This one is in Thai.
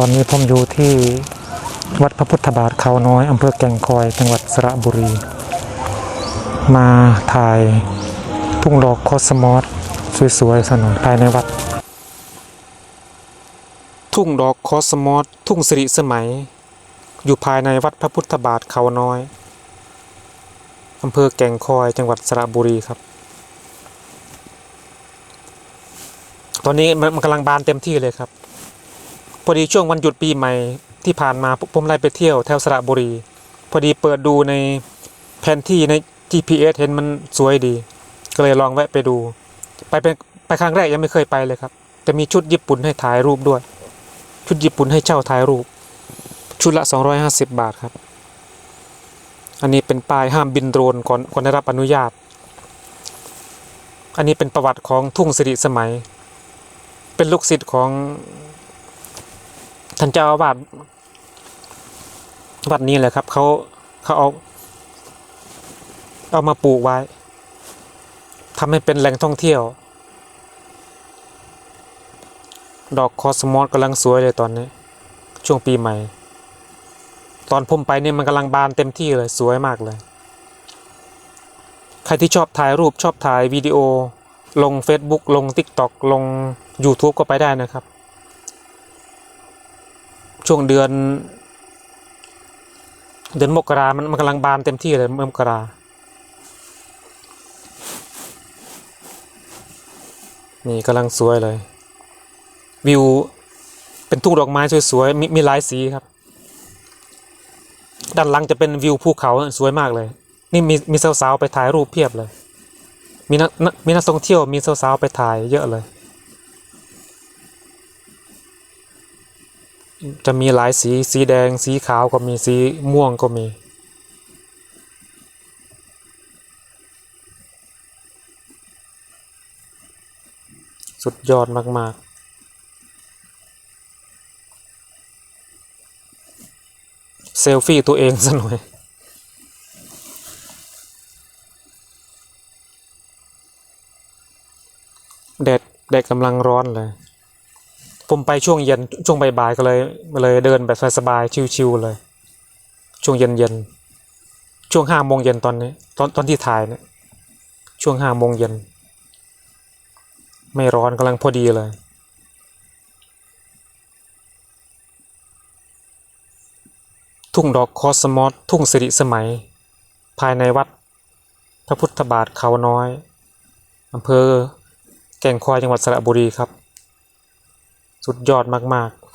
ตอนนี้ผมอยู่ที่วัดพระพุทธบาทเขาน้อยอำเภอแก่งคอยจังหวัดสระบุรี มาถ่ายทุ่งดอกโคสมอสสวยๆสนอยภายในวัด ทุ่งดอกโคสมอสทุ่งสิริสมัย อยู่ภายในวัดพระพุทธบาทเขาน้อยอำเภอแก่งคอยจังหวัดสระบุรีครับ ตอนนี้มันกำลังบานเต็มที่เลยครับ พอดีช่วงวันหยุดปีใหม่ที่ผ่านมาผมไล่ไปเที่ยวแถวสระบุรี พอดีเปิดดูในแผนที่ใน GPS เห็นมันสวยดี ก็เลยลองแวะไปดู ไปเป็นไปครั้งแรกยังไม่เคยไปเลยครับ แต่มีชุดญี่ปุ่นให้ถ่ายรูปด้วย ชุดญี่ปุ่นให้เช่าถ่ายรูป ชุดละ 250 บาทครับ อันนี้เป็นป้ายห้ามบินโดรนก่อนก่อนได้รับอนุญาต อันนี้เป็นประวัติของทุ่งสิริสมัย เป็นลูกศิษย์ของ ท่านเจ้าอาวาสวัดนี้แหละครับเขาเขาเอาเอามาปลูกไว้ทำให้เป็นแหล่งท่องเที่ยว ดอกคอสมอสกำลังสวยเลยตอนนี้ ช่วงปีใหม่ ตอนผมไปเนี่ยมันกำลังบานเต็มที่เลยสวยมากเลย ใครที่ชอบถ่ายรูปชอบถ่ายวิดีโอ ลง Facebook ลง TikTok ลง YouTube ก็ไปได้นะครับ ช่วงเดือน เดือนมกรามันมันกำลังบานเต็มที่เลยเมื่อมกรานี่กำลังสวยเลย วิวเป็นทุ่งดอกไม้สวยๆ มีมีหลายสีครับ ด้านหลังจะเป็นวิวภูเขาสวยมากเลย นี่มีมีสาวๆไปถ่ายรูปเพียบเลย มีนักมีนักท่องเที่ยวมีสาวๆไปถ่ายเยอะเลย จะมีหลายสีสีแดง สีขาวก็มีสีม่วงก็มี สุดยอดมาก ๆเซลฟี่ตัวเองซะหน่อย แดดแดดกำลังร้อนเลย ผมไปช่วงเย็นช่วงบ่ายๆก็เลยเลยเดินแบบสบายๆชิวๆเลย ช่วงเย็นๆช่วงห้าโมงเย็นตอนนี้ ตอนตอนที่ถ่ายเนี่ยช่วงห้าโมงเย็นไม่ร้อนกำลังพอดีเลย ทุ่งดอกคอสมอสทุ่งสิริสมัย ภายในวัด พระพุทธบาทเขาน้อยอำเภอแก่งคอยจังหวัดสระบุรีครับ สุดยอดมาก ๆ